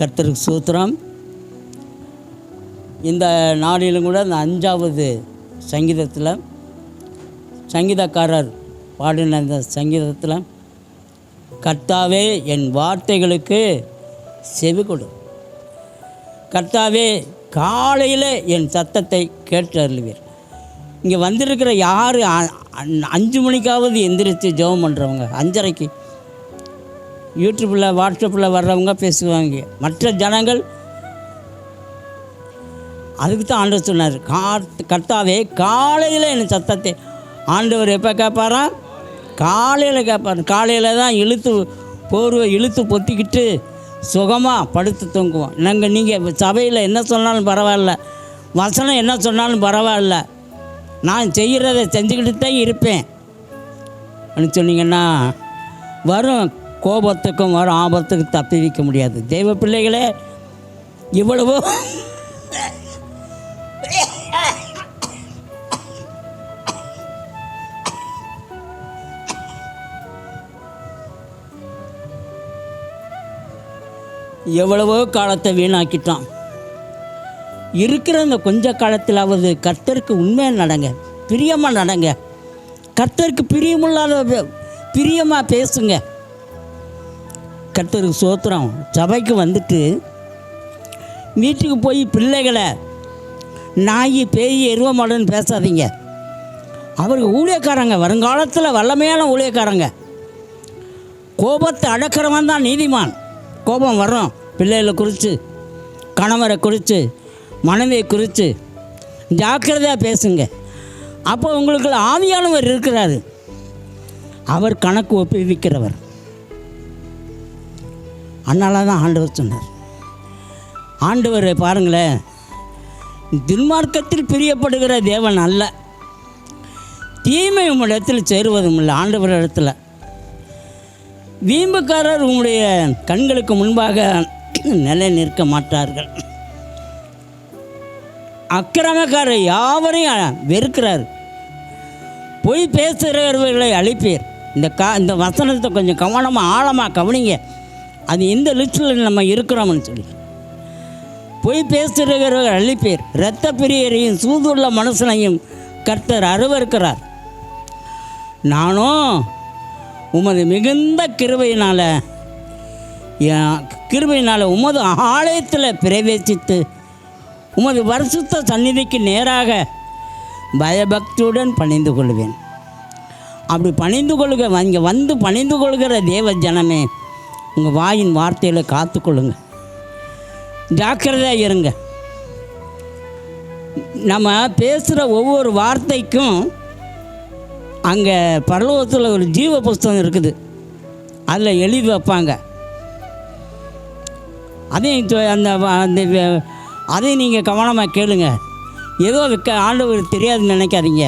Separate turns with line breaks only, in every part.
கர்த்தருக்கு சூத்திரம். இந்த நாளிலும் கூட இந்த அஞ்சாவது சங்கீதத்தில் சங்கீதக்காரர் பாடின இந்த சங்கீதத்தில் கர்த்தாவே என் வார்த்தைகளுக்கு செவி கொடு. கர்த்தாவே காலையில் என் சத்தத்தை கேட்டு அருள்வீர் இங்கே வந்திருக்கிற யார் அஞ்சு மணிக்காவது எந்திரிச்சு ஜெபம் பண்ணுறவங்க அஞ்சரைக்கு. யூடியூப்பில் வாட்ஸ்அப்பில் வர்றவங்க பேசுவாங்க. மற்ற ஜனங்கள் அதுக்கு தான் ஆண்டவர் சொன்னார். காத் கர்த்தாவே காலையில் என் சத்தத்தை ஆண்டவர் எப்போ கேட்பாரா காலையில் கேட்பார் காலையில் தான் இழுத்து போர்வை இழுத்து பொத்திக்கிட்டு சுகமாக படுத்து தூங்குவோம் நாங்கள் நீங்கள் சபையில் என்ன சொன்னாலும் பரவாயில்ல. வசனம் என்ன சொன்னாலும் பரவாயில்ல. நான் செய்கிறத செஞ்சுக்கிட்டு தான் இருப்பேன். அப்படின்னு சொன்னீங்கன்னா வரும் கோபத்துக்கும் வரும் ஆபத்துக்கும் தப்பி வைக்க முடியாது. தெய்வ பிள்ளைகளே இவ்வளவு எவ்வளவோ காலத்தை வீணாக்கிட்டான். இருக்கிற அந்த கொஞ்ச காலத்திலாவது கர்த்தருக்கு உண்மையாக நடங்க பிரியமாக நடங்க. கர்த்தருக்கு பிரியமில்லாத பிரியமாக பேசுங்க. கர்த்தருக்கு சோத்திரம் சபைக்கு வந்துட்டு வீட்டுக்கு போய் பிள்ளைகளை நாய் பேய் எருவமாடுன்னு பேசாதீங்க. அவருக்கு ஊழியக்காரங்க வருங்காலத்தில் வல்லமையான ஊழியக்காரங்க. கோபத்தை அடக்கிறவன் தான் நீதிமான். கோபம் வரும் பிள்ளைகளை குறித்து கணவரை குறித்து மனைவியை குறித்து ஜாக்கிரதையாக பேசுங்க. அப்போ உங்களுக்கு ஆவியானவர் இருக்கிறாரு. அவர் கணக்கு ஒப்புவிக்கிறவர். அதனால தான் ஆண்டவர் சொன்னார். ஆண்டவரை பாருங்களேன் துன்மார்க்கத்தில் பிரியப்படுகிற தேவன் அல்ல. தீமை உம்மிடத்தில் சேருவதும் இல்லை ஆண்டவர் இடத்துல. வீம்புக்காரர் உங்களுடைய கண்களுக்கு முன்பாக நிலை நிற்க மாட்டார்கள். அக்கிரமக்காரர் யாவரையும் வெறுக்கிறார். பொய் பேசுகிறவர்களை அழிப்பீர். இந்த கா இந்த வசனத்தை கொஞ்சம் கவனமாக ஆழமாக கவனிங்க. அது எந்த லிஸ்டில் நம்ம இருக்கிறோம்னு சொல்லி. பொய் பேசுகிறவர்கள் அழிப்பேர் இரத்த பிரியரையும் சூதுள்ள மனுஷனையும் கர்த்தர் அருவருக்கிறார். நானும் உமது மிகுந்த கிருபையினால் கிருபையினால் உமது ஆலயத்தில் பிரவேசித்து உமது வருஷத்த சந்நிதிக்கு நேராக பயபக்தியுடன் பணிந்து கொள்வேன். அப்படி பணிந்து கொள்க இங்கே வந்து பணிந்து கொள்கிற தேவ ஜனமே உங்கள் வாயின் வார்த்தையில் காத்துக்கொள்ளுங்க. ஜாக்கிரதையாக இருங்க. நம்ம பேசுகிற ஒவ்வொரு வார்த்தைக்கும் அங்கே பரலோகத்தில் ஒரு ஜீவ புஸ்தகம் இருக்குது. அதில் எழுதி வைப்பாங்க. அதையும் அந்த அந்த அதையும் நீங்கள் கவனமாக கேளுங்க. ஏதோ விற்க ஆண்டவர் தெரியாதுன்னு நினைக்காதீங்க.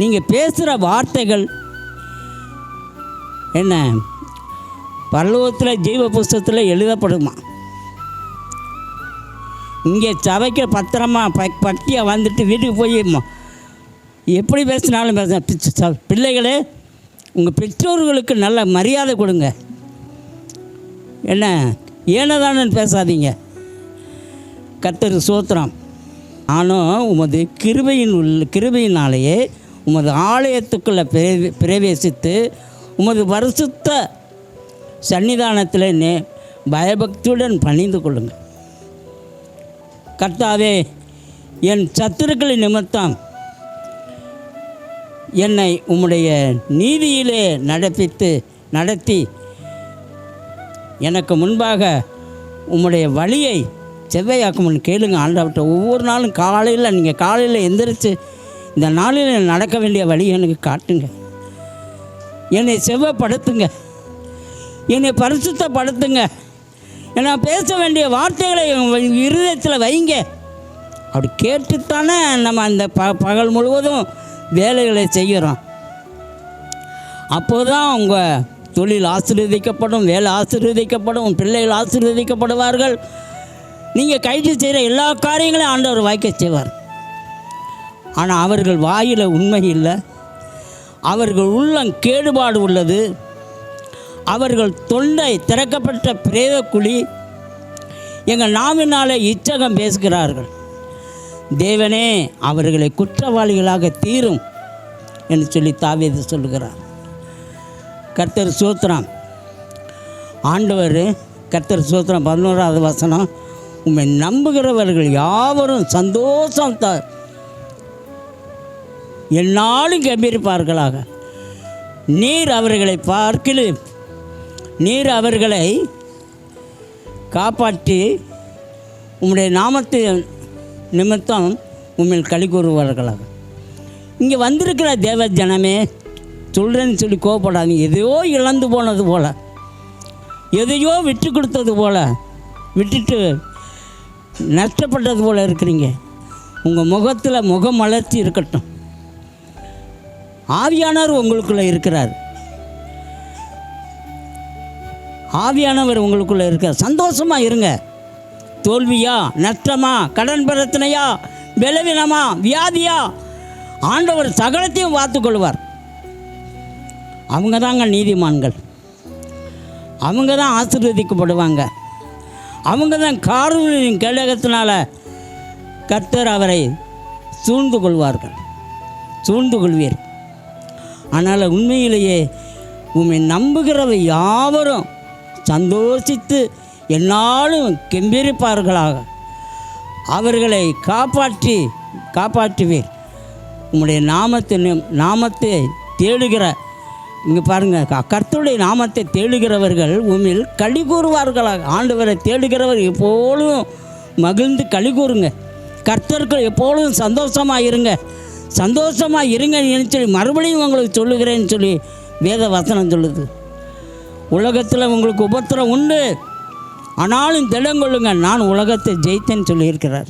நீங்கள் பேசுகிற வார்த்தைகள் என்ன? பரலோகத்தில் ஜீவ புஸ்தகத்தில் எழுதப்படுமா? இங்கே சபைக்கு பத்திரமா ப பக்தியாக வந்துட்டு வீட்டுக்கு போய் எப்படி பேசினாலும் பேச பிள்ளைகளே உங்கள் பெற்றோர்களுக்கு நல்ல மரியாதை கொடுங்க. என்ன ஏனதானு பேசாதீங்க. கத்தர் சோத்திரம். ஆனால் உமது கிருபையின் உள்ள கிருபையினாலேயே உமது ஆலயத்துக்குள்ளே பிரவே பிரவேசித்து உமது வருஷத்தை சன்னிதானத்தில் நே பயபக்தியுடன் பணிந்து கொள்ளுங்கள். கர்த்தாவே என் சத்துருக்களின் நிமித்தம் என்னை உம்முடைய நீதியிலே நடப்பித்து நடத்தி எனக்கு முன்பாக உம்முடைய வழியை செவ்வையாக்கும்னு கேளுங்க. ஆண்டவர்கிட்ட ஒவ்வொரு நாளும் காலையில் நீங்கள் காலையில் எந்திரிச்சு இந்த நாளில் நடக்க வேண்டிய வழியை எனக்கு காட்டுங்க. என்னை செவ்வப்படுத்துங்க என்னை பரிசுத்தப்படுத்துங்க. நான் பேச வேண்டிய வார்த்தைகளை இருதயத்தில் வைங்க. அப்படி கேட்டுத்தானே நம்ம அந்த ப பகல் முழுவதும் வேலைகளை செய்கிறோம் அப்போதான் உங்கள் தொழில் ஆசீர்வதிக்கப்படும் வேலை ஆசீர்வதிக்கப்படும் பிள்ளைகள் ஆசீர்வதிக்கப்படுவார்கள். நீங்கள் கைது செய்கிற எல்லா காரியங்களையும் ஆண்டவர் வாய்க்க செய்வார். ஆனால் அவர்கள் வாயில் உண்மை இல்லை. அவர்கள் உள்ளம் கேடுபாடு உள்ளது. அவர்கள் தொண்டை திறக்கப்பட்ட பிரேத குழி எங்கள் நாவினாலே இச்சகம் பேசுகிறார்கள். தேவனே அவர்களை குற்றவாளிகளாக தீரும் என்று சொல்லி தாவியது சொல்லுகிறார். கர்த்தர் சூத்திரம். ஆண்டவர் கர்த்தர் சூத்திரம் பதினோராவது வசனம் உண்மை நம்புகிறவர்கள் யாவரும் சந்தோஷம் த என்னாலும் கம்பீரிப்பார்களாக நீர் அவர்களை பார்க்கிலும் நீர் அவர்களை காப்பாற்றி உம்முடைய நாமத்து நிமித்தம் உண்மையில் களி கூறுவார்களாக. இங்கே வந்திருக்கிற தேவ ஜனமே சொல்கிறேன்னு சொல்லி கோவப்படாதீங்க. எதையோ இழந்து போனது போல் எதையோ விட்டு கொடுத்தது போல் விட்டுட்டு நஷ்டப்பட்டது போல் இருக்கிறீங்க. உங்கள் முகத்தில் முகமலர்ச்சி இருக்கட்டும். ஆவியானவர் உங்களுக்குள்ளே இருக்கிறார். ஆவியானவர் உங்களுக்குள்ளே இருக்கார் சந்தோஷமாக இருங்க. தோல்வியா நஷ்டமா கடன் பிரச்சனையா பலவீனமா வியாதியா ஆண்டவர் சகலத்தையும் பார்த்துக்கொள்வார். அவங்க தாங்க நீதிமான்கள். அவங்க தான் ஆசீர்வதிக்கப்படுவாங்க. அவங்க தான் காரூரின் கழகத்தினால் கர்த்தர் அவரை சூழ்ந்து கொள்வார்கள். சூழ்ந்து கொள்வீர். ஆனால் உண்மையிலேயே உண்மை நம்புகிறவை யாவரும் சந்தோஷித்து என்னாலும் கெம்பிரிப்பார்களாக அவர்களை காப்பாற்றி காப்பாற்றுவீர். உம்முடைய நாமத்தை நாமத்தை தேடுகிற இங்கே பாருங்கள் கர்த்தருடைய நாமத்தை தேடுகிறவர்கள் உண்மையில் களி கூறுவார்களாக. ஆண்டவரை தேடுகிறவர் எப்பொழுதும் மகிழ்ந்து களி கூறுங்க. கர்த்தர்கள் எப்பொழுதும் சந்தோஷமாக இருங்க. சந்தோஷமாக இருங்கன்னு சொல்லி மறுபடியும் உங்களுக்கு சொல்லுகிறேன்னு சொல்லி வேத வசனம் சொல்லுது. உலகத்தில் உங்களுக்கு உபத்திரம் உண்டு. ஆனாலும் திடங்கொள்ளுங்க நான் உலகத்தை ஜெயித்தேன்னு சொல்லியிருக்கிறார்.